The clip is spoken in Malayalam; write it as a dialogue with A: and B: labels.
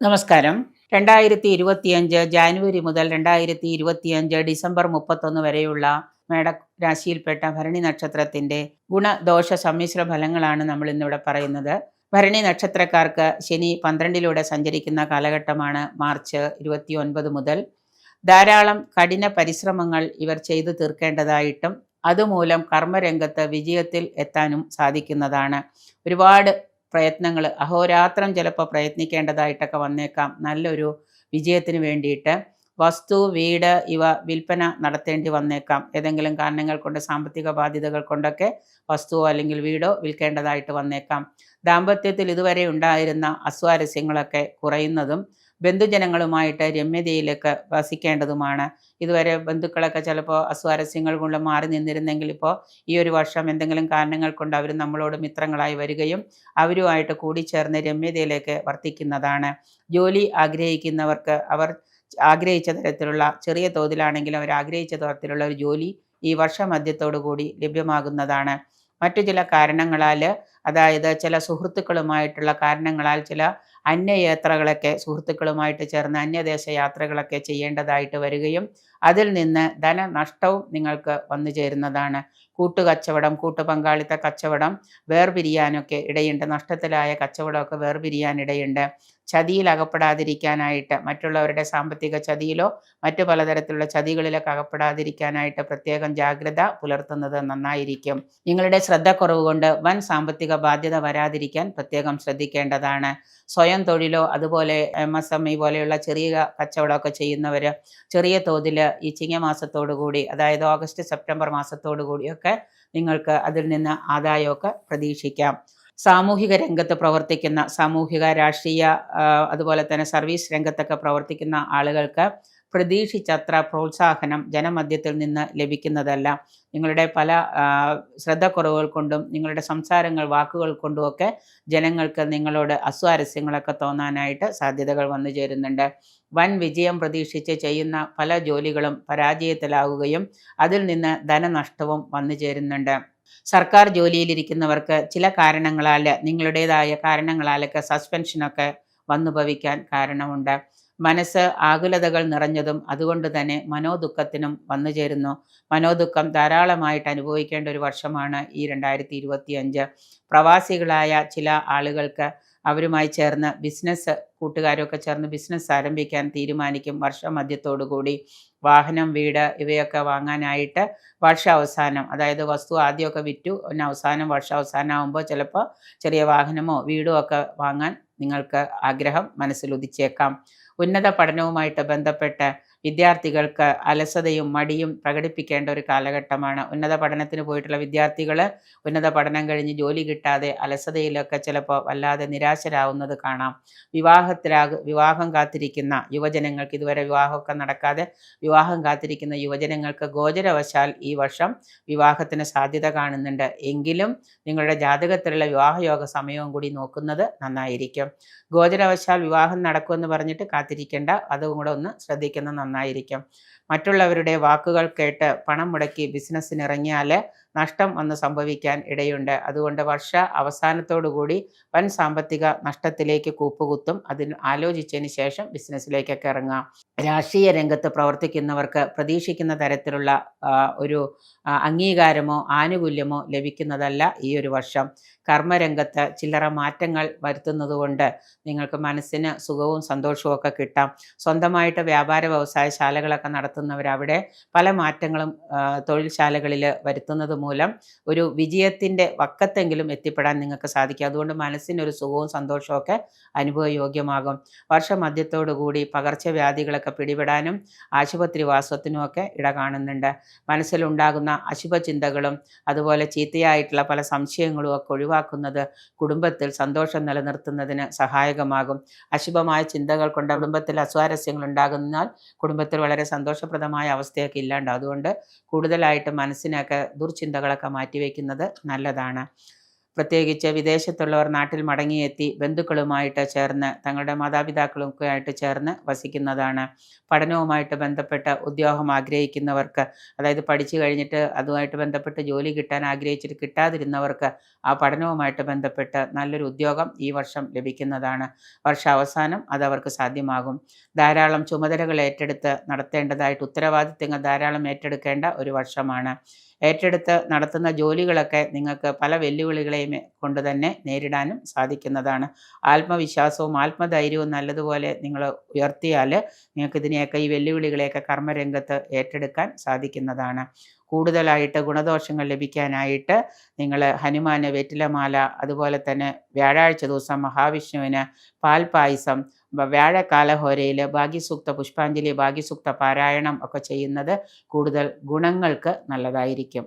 A: നമസ്കാരം. രണ്ടായിരത്തി ഇരുപത്തിയഞ്ച് ജാനുവരി മുതൽ രണ്ടായിരത്തി ഇരുപത്തിയഞ്ച് ഡിസംബർ മുപ്പത്തൊന്ന് വരെയുള്ള മേട രാശിയിൽപ്പെട്ട ഭരണി നക്ഷത്രത്തിന്റെ ഗുണദോഷ സമ്മിശ്ര ഫലങ്ങളാണ് നമ്മൾ ഇന്നിവിടെ പറയുന്നത്. ഭരണി നക്ഷത്രക്കാർക്ക് ശനി പന്ത്രണ്ടിലൂടെ സഞ്ചരിക്കുന്ന കാലഘട്ടമാണ് മാർച്ച് ഇരുപത്തി ഒൻപത് മുതൽ. ധാരാളം കഠിന പരിശ്രമങ്ങൾ ഇവർ ചെയ്തു തീർക്കേണ്ടതായിട്ടും അതുമൂലം കർമ്മരംഗത്ത് വിജയത്തിൽ എത്താനും സാധിക്കുന്നതാണ്. ഒരുപാട് പ്രയത്നങ്ങൾ അഹോരാത്രം ചിലപ്പോൾ പ്രയത്നിക്കേണ്ടതായിട്ടൊക്കെ വന്നേക്കാം. നല്ലൊരു വിജയത്തിന് വേണ്ടിയിട്ട് വസ്തു വീട് ഇവ വിൽപ്പന നടത്തേണ്ടി വന്നേക്കാം. ഏതെങ്കിലും കാരണങ്ങൾ കൊണ്ട് സാമ്പത്തിക ബാധ്യതകൾ കൊണ്ടൊക്കെ വസ്തുവോ അല്ലെങ്കിൽ വീടോ വിൽക്കേണ്ടതായിട്ട് വന്നേക്കാം. ദാമ്പത്യത്തിൽ ഇതുവരെ ഉണ്ടായിരുന്ന അസ്വാരസ്യങ്ങളൊക്കെ കുറയുന്നതും ബന്ധുജനങ്ങളുമായിട്ട് രമ്യതയിലൊക്കെ വസിക്കേണ്ടതുമാണ്. ഇതുവരെ ബന്ധുക്കളൊക്കെ ചിലപ്പോൾ അസ്വാരസ്യങ്ങൾ കൊണ്ട് മാറി നിന്നിരുന്നെങ്കിൽ ഇപ്പോൾ ഈ ഒരു വർഷം എന്തെങ്കിലും കാരണങ്ങൾ കൊണ്ട് അവർ നമ്മളോട് മിത്രങ്ങളായി വരികയും അവരുമായിട്ട് കൂടിച്ചേർന്ന് രമ്യതയിലേക്ക് വർത്തിക്കുന്നതാണ്. ജോലി ആഗ്രഹിക്കുന്നവർക്ക് അവർ ആഗ്രഹിച്ച തരത്തിലുള്ള ചെറിയ തോതിലാണെങ്കിലും അവർ ആഗ്രഹിച്ച തരത്തിലുള്ള ഒരു ജോലി ഈ വർഷമധ്യത്തോടു കൂടി ലഭ്യമാകുന്നതാണ്. മറ്റു ചില കാരണങ്ങളാൽ അതായത് ചില സുഹൃത്തുക്കളുമായിട്ടുള്ള കാരണങ്ങളാൽ ചില അന്യയാത്രകളൊക്കെ സുഹൃത്തുക്കളുമായിട്ട് ചേർന്ന് അന്യദേശ യാത്രകളൊക്കെ ചെയ്യേണ്ടതായിട്ട് വരികയും അതിൽ നിന്ന് ധനനഷ്ടവും നിങ്ങൾക്ക് വന്നു ചേരുന്നതാണ്. കൂട്ടുകച്ചവടം കൂട്ടുപങ്കാളിത്ത കച്ചവടം വേർപിരിയാനൊക്കെ ഇടയുണ്ട്. നഷ്ടത്തിലായ കച്ചവടമൊക്കെ വേർപിരിയാൻ ഇടയുണ്ട് ചതിയിൽ അകപ്പെടാതിരിക്കാനായിട്ട് മറ്റുള്ളവരുടെ സാമ്പത്തിക ചതിയിലോ മറ്റു പലതരത്തിലുള്ള ചതികളിലൊക്കെ അകപ്പെടാതിരിക്കാനായിട്ട് പ്രത്യേകം ജാഗ്രത പുലർത്തുന്നത് നന്നായിരിക്കും. നിങ്ങളുടെ ശ്രദ്ധക്കുറവ് കൊണ്ട് വൻ സാമ്പത്തിക ബാധ്യത വരാതിരിക്കാൻ പ്രത്യേകം ശ്രദ്ധിക്കേണ്ടതാണ്. സ്വയം തൊഴിലോ അതുപോലെ എം എസ് എം ഇ പോലെയുള്ള ചെറിയ കച്ചവടമൊക്കെ ചെയ്യുന്നവർ ചെറിയ തോതിൽ ഈ ചിങ്ങമാസത്തോടുകൂടി അതായത് ഓഗസ്റ്റ് സെപ്റ്റംബർ മാസത്തോടു കൂടിയൊക്കെ നിങ്ങൾക്ക് അതിൽ നിന്ന് ആദായമൊക്കെ പ്രതീക്ഷിക്കാം. സാമൂഹിക രംഗത്ത് പ്രവർത്തിക്കുന്ന സാമൂഹിക രാഷ്ട്രീയ അതുപോലെ തന്നെ സർവീസ് രംഗത്തൊക്കെ പ്രവർത്തിക്കുന്ന ആളുകൾക്ക് പ്രതീക്ഷിച്ചത്ര പ്രോത്സാഹനം ജനമധ്യത്തിൽ നിന്ന് ലഭിക്കുന്നതല്ല. നിങ്ങളുടെ പല ശ്രദ്ധക്കുറവുകൾ കൊണ്ടും നിങ്ങളുടെ സംസാരങ്ങൾ വാക്കുകൾ കൊണ്ടുമൊക്കെ ജനങ്ങൾക്ക് നിങ്ങളോട് അസ്വാരസ്യങ്ങളൊക്കെ തോന്നാനായിട്ട് സാധ്യതകൾ വന്നു ചേരുന്നുണ്ട്. വൻ വിജയം പ്രതീക്ഷിച്ച് ചെയ്യുന്ന പല ജോലികളും പരാജയത്തിലാവുകയും അതിൽ നിന്ന് ധനനഷ്ടവും വന്നു ചേരുന്നുണ്ട്. സർക്കാർ ജോലിയിലിരിക്കുന്നവർക്ക് ചില കാരണങ്ങളാൽ നിങ്ങളുടേതായ കാരണങ്ങളാലൊക്കെ സസ്പെൻഷനൊക്കെ വന്നുഭവിക്കാൻ കാരണമുണ്ട്. മനസ്സ് ആകുലതകൾ നിറഞ്ഞതും അതുകൊണ്ട് തന്നെ മനോദുഃഖത്തിനും വന്നു ചേരുന്നു. മനോദുഃഖം ധാരാളമായിട്ട് അനുഭവിക്കേണ്ട ഒരു വർഷമാണ് ഈ രണ്ടായിരത്തി ഇരുപത്തിയഞ്ച് പ്രവാസികളായ ചില ആളുകൾക്ക് അവരുമായി ചേർന്ന് ബിസിനസ് കൂട്ടുകാരൊക്കെ ചേർന്ന് ബിസിനസ് ആരംഭിക്കാൻ തീരുമാനിക്കും. വർഷമധ്യത്തോടുകൂടി വാഹനം വീട് ഇവയൊക്കെ വാങ്ങാനായിട്ട് വർഷാവസാനം അതായത് വസ്തു ആദ്യമൊക്കെ വിറ്റു പിന്നെ അവസാനം വർഷാവസാനം ആകുമ്പോൾ ചിലപ്പോൾ ചെറിയ വാഹനമോ വീടോ ഒക്കെ വാങ്ങാൻ നിങ്ങൾക്ക് ആഗ്രഹം മനസ്സിൽ ഉദിച്ചേക്കാം. ഉന്നത പഠനവുമായിട്ട് ബന്ധപ്പെട്ട് വിദ്യാർത്ഥികൾക്ക് അലസതയും മടിയും പ്രകടിപ്പിക്കേണ്ട ഒരു കാലഘട്ടമാണ്. ഉന്നത പഠനത്തിന് പോയിട്ടുള്ള വിദ്യാർത്ഥികൾ ഉന്നത പഠനം കഴിഞ്ഞ് ജോലി കിട്ടാതെ അലസതയിലൊക്കെ ചിലപ്പോൾ വല്ലാതെ നിരാശരാകുന്നത് കാണാം. വിവാഹത്തിലാക വിവാഹം കാത്തിരിക്കുന്ന യുവജനങ്ങൾക്ക് ഇതുവരെ വിവാഹമൊക്കെ നടക്കാതെ വിവാഹം കാത്തിരിക്കുന്ന യുവജനങ്ങൾക്ക് ഗോചരവശാൽ ഈ വർഷം വിവാഹത്തിന് സാധ്യത കാണുന്നുണ്ട്. എങ്കിലും നിങ്ങളുടെ ജാതകത്തിലുള്ള വിവാഹയോഗ സമയവും കൂടി നോക്കുന്നത് നന്നായിരിക്കും. ഗോചരവശാൽ വിവാഹം നടക്കുമെന്ന് പറഞ്ഞിട്ട് കാത്തിരിക്കേണ്ട അതും കൂടെ ഒന്ന് ശ്രദ്ധിക്കുന്നത് നന്നായിരിക്കും. മറ്റുള്ളവരുടെ വാക്കുകൾ കേട്ട് പണം മുടക്കി ബിസിനസ്സിനിറങ്ങിയാൽ നഷ്ടം വന്ന് സംഭവിക്കാൻ ഇടയുണ്ട്. അതുകൊണ്ട് വർഷ അവസാനത്തോടുകൂടി വൻ സാമ്പത്തിക നഷ്ടത്തിലേക്ക് കൂപ്പുകുത്തും. അതിന് ആലോചിച്ചതിന് ശേഷം ബിസിനസ്സിലേക്കൊക്കെ ഇറങ്ങാം. രാഷ്ട്രീയ രംഗത്ത് പ്രവർത്തിക്കുന്നവർക്ക് പ്രതീക്ഷിക്കുന്ന തരത്തിലുള്ള ഒരു അംഗീകാരമോ ആനുകൂല്യമോ ലഭിക്കുന്നതല്ല ഈ ഒരു വർഷം. കർമ്മരംഗത്ത് ചില്ലറ മാറ്റങ്ങൾ വരുത്തുന്നതുകൊണ്ട് നിങ്ങൾക്ക് മനസ്സിന് സുഖവും സന്തോഷവും ഒക്കെ കിട്ടാം. സ്വന്തമായിട്ട് വ്യാപാര വ്യവസായ ശാലകളൊക്കെ നടത്തുന്നവർ അവിടെ പല മാറ്റങ്ങളും തൊഴിൽശാലകളിൽ വരുത്തുന്നത് മൂലം ഒരു വിജയത്തിന്റെ വക്കത്തെങ്കിലും എത്തിപ്പെടാൻ നിങ്ങൾക്ക് സാധിക്കും. അതുകൊണ്ട് മനസ്സിനൊരു സുഖവും സന്തോഷവും ഒക്കെ അനുഭവയോഗ്യമാകും. വർഷമധ്യത്തോടുകൂടി പകർച്ചവ്യാധികളൊക്കെ പിടിപെടാനും ആശുപത്രി വാസത്തിനും ഒക്കെ ഇട കാണുന്നുണ്ട്. മനസ്സിലുണ്ടാകുന്ന അശുഭ ചിന്തകളും അതുപോലെ ചീത്തയായിട്ടുള്ള പല സംശയങ്ങളും ഒക്കെ ഒഴിവാക്കുന്നത് കുടുംബത്തിൽ സന്തോഷം നിലനിർത്തുന്നതിന് സഹായകമാകും. അശുഭമായ ചിന്തകൾ കൊണ്ട് കുടുംബത്തിൽ അസ്വാരസ്യങ്ങൾ ഉണ്ടാകുന്നാൽ കുടുംബത്തിൽ വളരെ സന്തോഷപ്രദമായ അവസ്ഥയൊക്കെ ഇല്ലാണ്ടാവും അതുകൊണ്ട് കൂടുതലായിട്ട് മനസ്സിനൊക്കെ ദുർചിന്തകളൊക്കെ ചിന്തകളൊക്കെ മാറ്റിവെക്കുന്നത് നല്ലതാണ്. പ്രത്യേകിച്ച് വിദേശത്തുള്ളവർ നാട്ടിൽ മടങ്ങിയെത്തി ബന്ധുക്കളുമായിട്ട് ചേർന്ന് തങ്ങളുടെ മാതാപിതാക്കളൊക്കെ ആയിട്ട് ചേർന്ന് വസിക്കുന്നതാണ്. പഠനവുമായിട്ട് ബന്ധപ്പെട്ട ഉദ്യോഗം ആഗ്രഹിക്കുന്നവർക്ക് അതായത് പഠിച്ചു കഴിഞ്ഞിട്ട് അതുമായിട്ട് ബന്ധപ്പെട്ട് ജോലി കിട്ടാൻ ആഗ്രഹിച്ചിട്ട് കിട്ടാതിരുന്നവർക്ക് ആ പഠനവുമായിട്ട് ബന്ധപ്പെട്ട് നല്ലൊരു ഉദ്യോഗം ഈ വർഷം ലഭിക്കുന്നതാണ്. വർഷാവസാനം അത് അവർക്ക് സാധ്യമാകും. ധാരാളം ചുമതലകൾ ഏറ്റെടുത്ത് നടത്തേണ്ടതായിട്ട് ഉത്തരവാദിത്തങ്ങൾ ധാരാളം ഏറ്റെടുക്കേണ്ട ഒരു വർഷമാണ്. ഏറ്റെടുത്ത് നടത്തുന്ന ജോലികളൊക്കെ നിങ്ങൾക്ക് പല വെല്ലുവിളികളെയും കൊണ്ട് തന്നെ നേരിടാനും സാധിക്കുന്നതാണ്. ആത്മവിശ്വാസവും ആത്മധൈര്യവും നല്ലതുപോലെ നിങ്ങൾ ഉയർത്തിയാൽ നിങ്ങൾക്ക് ഇതിനെയൊക്കെ ഈ വെല്ലുവിളികളെയൊക്കെ കർമ്മരംഗത്ത് ഏറ്റെടുക്കാൻ സാധിക്കുന്നതാണ്. കൂടുതലായിട്ട് ഗുണദോഷങ്ങൾ ലഭിക്കാനായിട്ട് നിങ്ങൾ ഹനുമാന് വെറ്റിലമാല അതുപോലെ തന്നെ വ്യാഴാഴ്ച ദിവസം മഹാവിഷ്ണുവിന് പാൽപായസം വ്യാഴകാലഹോരയിൽ ഭാഗ്യസൂക്ത പുഷ്പാഞ്ജലി ഭാഗ്യസൂക്ത പാരായണം ഒക്കെ ചെയ്യുന്നത് കൂടുതൽ ഗുണങ്ങൾക്ക് നല്ലതായിരിക്കും.